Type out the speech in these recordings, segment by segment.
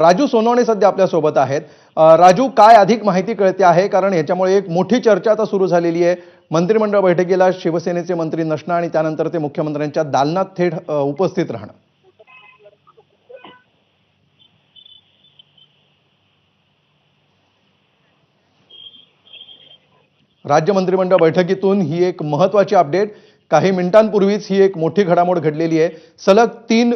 राजू सोनवणे सध्या आपल्यासोबत आहेत. राजू काय अधिक माहिती कळते आहे? कारण याच्यामुळे एक मोठी चर्चा आता सुरू झालेली आहे. मंत्रिमंडळ बैठकीला शिवसेनेचे मंत्री नसणं आणि त्यानंतर ते मुख्यमंत्र्यांच्या दालनात थेट उपस्थित राहणं. राज्य मंत्रिमंडळ बैठकीतून ही एक महत्वाची अपडेट काही मिनिटांपूर्वीच ही एक मोठी घडामोड घडलेली आहे. सलग तीन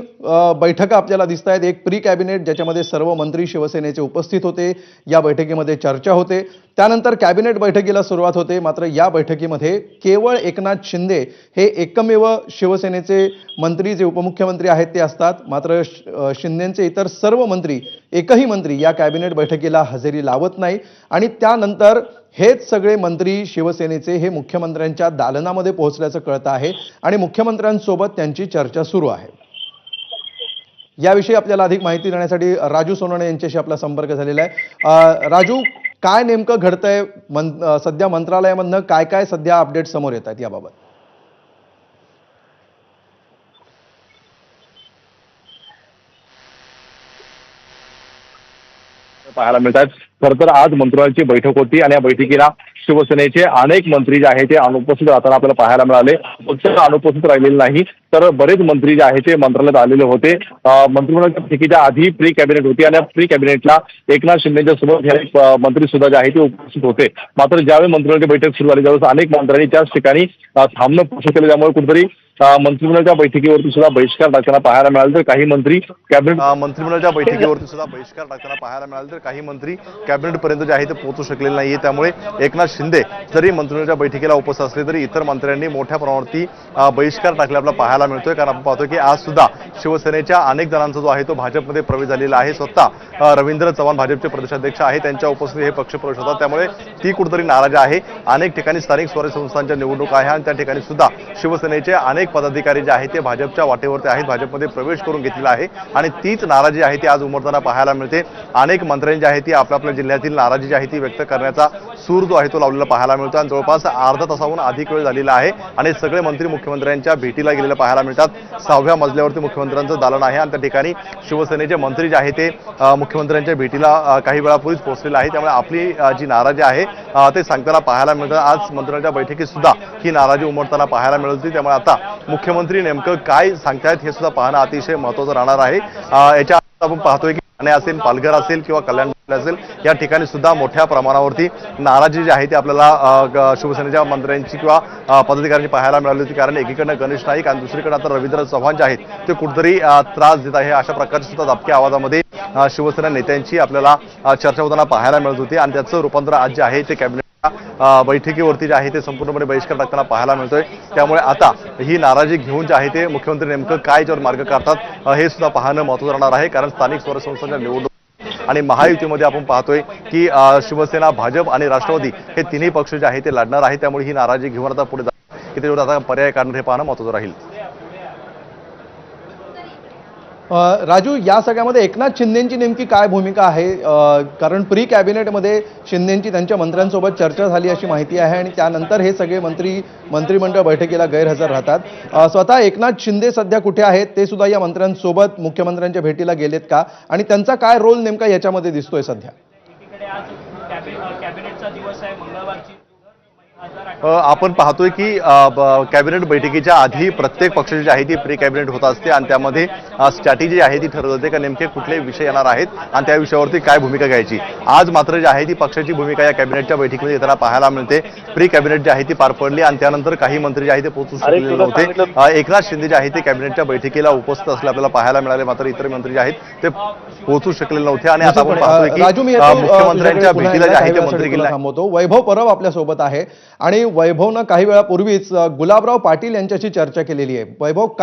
बैठका आपल्याला दिसत आहेत. एक प्री कॅबिनेट ज्याच्यामध्ये सर्व मंत्री शिवसेनेचे उपस्थित होते. या बैठकीमध्ये चर्चा होते. त्यानंतर कॅबिनेट बैठकीला सुरुवात होते. मात्र या बैठकीमध्ये केवळ एकनाथ शिंदे हे एकमेव शिवसेनेचे मंत्री जे उपमुख्यमंत्री आहेत ते असतात. मात्र श- शिंदेचे इतर सर्व मंत्री एकही मंत्री या कॅबिनेट बैठकीला हजेरी लावत नाही. आणि त्यानंतर हेच सगळे मंत्री शिवसेनेचे हे मुख्यमंत्र्यांच्या दालनामध्ये पोहोचल्याचं कळतं आहे आणि मुख्यमंत्र्यांसोबत त्यांची चर्चा सुरू आहे. याविषयी आपल्याला अधिक माहिती देण्यासाठी राजू सोनवणे यांच्याशी आपला संपर्क झालेला आहे. राजू काय नेमकं घडतंय? मन सध्या मंत्रालयामधनं काय काय सध्या अपडेट समोर येत आहेत याबाबत? पाहायला मिळतात. खरं तर आज मंत्र्यांची बैठक होती आणि या बैठकीला शिवसेनेचे अनेक मंत्री जे आहेत ते अनुपस्थित राहताना आपल्याला पाहायला मिळाले. पक्ष अनुपस्थित राहिलेले नाही तर बरेच मंत्री जे आहेत ते मंत्रालयात आलेले होते. मंत्रिमंडळाच्या बैठकीच्या आधी प्री कॅबिनेट होती आणि प्री कॅबिनेटला एकनाथ शिंदेच्या सोबत हे मंत्री सुद्धा जे आहेत ते उपस्थित होते. मात्र ज्यावेळी मंत्रिमंडळाची बैठक सुरू झाली त्यावेळेस अनेक मंत्र्यांनी त्याच ठिकाणी थांबणं केलं. त्यामुळे कुठेतरी मंत्रिमंडळाच्या बैठकीवरती सुद्धा बहिष्कार टाकताना पाहायला मिळाला तर काही मंत्री कॅबिनेट मंत्रिमंडळाच्या बैठकीवरती सुद्धा बहिष्कार टाकताना पाहायला मिळालं तर काही मंत्री कॅबिनेट पर्यंत जे आहे ते पोहोचू शकलेले नाहीये. त्यामुळे एकनाथ शिंदे जरी मंत्रिमंडळाच्या बैठकीला उपस्थित असले तरी इतर मंत्र्यांनी मोठ्या प्रमाणावरती बहिष्कार टाकले आपल्याला पाहायला मिळतोय. कारण आपण पाहतोय की आज सुद्धा शिवसेनेच्या अनेक जणांचा जो आहे तो भाजपमध्ये प्रवेश झालेला आहे. स्वतः रवींद्र चव्हाण भाजपचे प्रदेशाध्यक्ष आहे त्यांच्या उपस्थितीत हे पक्ष प्रवेश होता त्यामुळे ती कुठेतरी नाराज आहे. अनेक ठिकाणी स्थानिक स्वराज्य संस्थांच्या निवडणुका आहे आणि त्या ठिकाणी सुद्धा शिवसेनेचे अनेक पदाधिकारी जे आहेत ते भाजपच्या वाटेवरती आहेत भाजपमध्ये प्रवेश करून घेतलेला आहे आणि तीच नाराजी आहे ती आज उमरताना पाहायला मिळते. अनेक मंत्र्यांची जी आहे ती आपल्या आपल्या जिल्ह्यातील नाराजी जी आहे ती व्यक्त करण्याचा सूर जो आहे तो लावलेला पाहायला मिळतो आणि जवळपास अर्धा तासाहून अधिक वेळ झालेला आहे आणि सगळे मंत्री मुख्यमंत्र्यांच्या भेटीला गेलेले पाहायला मिळतात. सहाव्या मजल्यावरती मुख्यमंत्र्यांचं दालन आहे आणि त्या ठिकाणी शिवसेनेचे मंत्री जे आहे ते मुख्यमंत्र्यांच्या भेटीला काही वेळापूर्वीच पोहोचलेले आहे त्यामुळे आपली जी नाराजी आहे ते सांगताना पाहायला मिळतात आज मंत्र्यांच्या बैठकीत सुद्धा ही नाराजी उमटताना पाहायला मिळत होती. त्यामुळे आता मुख्यमंत्री नेमकं काय सांगतायत हे सुद्धा पाहणं अतिशय महत्त्वाचं राहणार आहे. याच्या आपण पाहतोय की ठाणे असेल पालघर असेल किंवा कल्याण असेल या ठिकाणी सुद्धा मोठ्या प्रमाणावरती नाराजी जी आहे ती आपल्याला शिवसेनेच्या मंत्र्यांची किंवा पदाधिकाऱ्यांची पाहायला मिळाली होती. कारण एकीकडनं गणेश नाईक आणि दुसरीकडे आता रवींद्र चव्हाण जे आहेत ते कुठेतरी त्रास देत आहे. अशा प्रकारचे सुद्धा दबक्या आवाजामध्ये शिवसेना नेत्यांची आपल्याला चर्चा होताना पाहायला मिळत होती. आणि त्याचं रूपांतर आज जे आहे ते कॅबिनेट बैठकीवरती जे आहे ते संपूर्णपणे बहिष्कार टाकताना पाहायला मिळतोय. त्यामुळे आता ही नाराजी घेऊन जे आहे ते मुख्यमंत्री नेमकं काय याच्यावर मार्ग काढतात हे सुद्धा पाहणं महत्त्वाचं राहणार आहे. कारण स्थानिक स्वरसंस्थांच्या निवडणूक आणि महायुतीमध्ये आपण पाहतोय की शिवसेना भाजप आणि राष्ट्रवादी हे तिन्ही पक्ष जे आहे ते लढणार आहे. त्यामुळे ही नाराजी घेऊन आता पुढे जाणार की त्याच्यावर आता पर्याय काढणार हे पाहणं महत्त्वाचं राहील. राजू या सगळ्यामध्ये एकनाथ शिंदेंची नेमकी काय भूमिका आहे? कारण प्री कॅबिनेटमध्ये शिंदेंची त्यांच्या मंत्र्यांसोबत चर्चा झाली अशी माहिती आहे आणि त्यानंतर हे सगळे मंत्री मंत्रिमंडळ बैठकीला गैरहजर राहतात. स्वतः एकनाथ शिंदे सध्या कुठे आहेत? ते सुद्धा या मंत्र्यांसोबत मुख्यमंत्र्यांच्या भेटीला गेलेत का? आणि त्यांचा काय रोल नेमका याच्यामध्ये दिसतोय सध्या? आपण पाहतोय की कॅबिनेट बैठकीच्या आधी प्रत्येक पक्षाची जी आहे ती प्री कॅबिनेट होत असते आणि त्यामध्ये स्ट्रॅटेजी आहे ती ठरवत होते का नेमके कुठले विषय येणार आहेत आणि त्या विषयावरती काय भूमिका घ्यायची. आज मात्र जी आहे ती पक्षाची भूमिका या कॅबिनेटच्या बैठकीमध्ये येताना पाहायला मिळते. प्री कॅबिनेट जी आहे ती पार पडली आणि त्यानंतर काही मंत्री जे आहे ते पोहोचू शकलेले नव्हते. एकनाथ शिंदे जे आहे ते कॅबिनेटच्या बैठकीला उपस्थित असले आपल्याला पाहायला मिळाले. मात्र इतर मंत्री जे आहेत ते पोहोचू शकलेले नव्हते. आणि आता आपण. पाहतोय की मुख्यमंत्र्यांच्या भेटीला जे आहे ते मंत्री गेले थांबवतो. वैभव परब आपल्यासोबत आहे. आणि वैभवनं काही वेळापूर्वीच गुलाबराव पाटील यांच्याशी चर्चा केलेली आहे. वैभव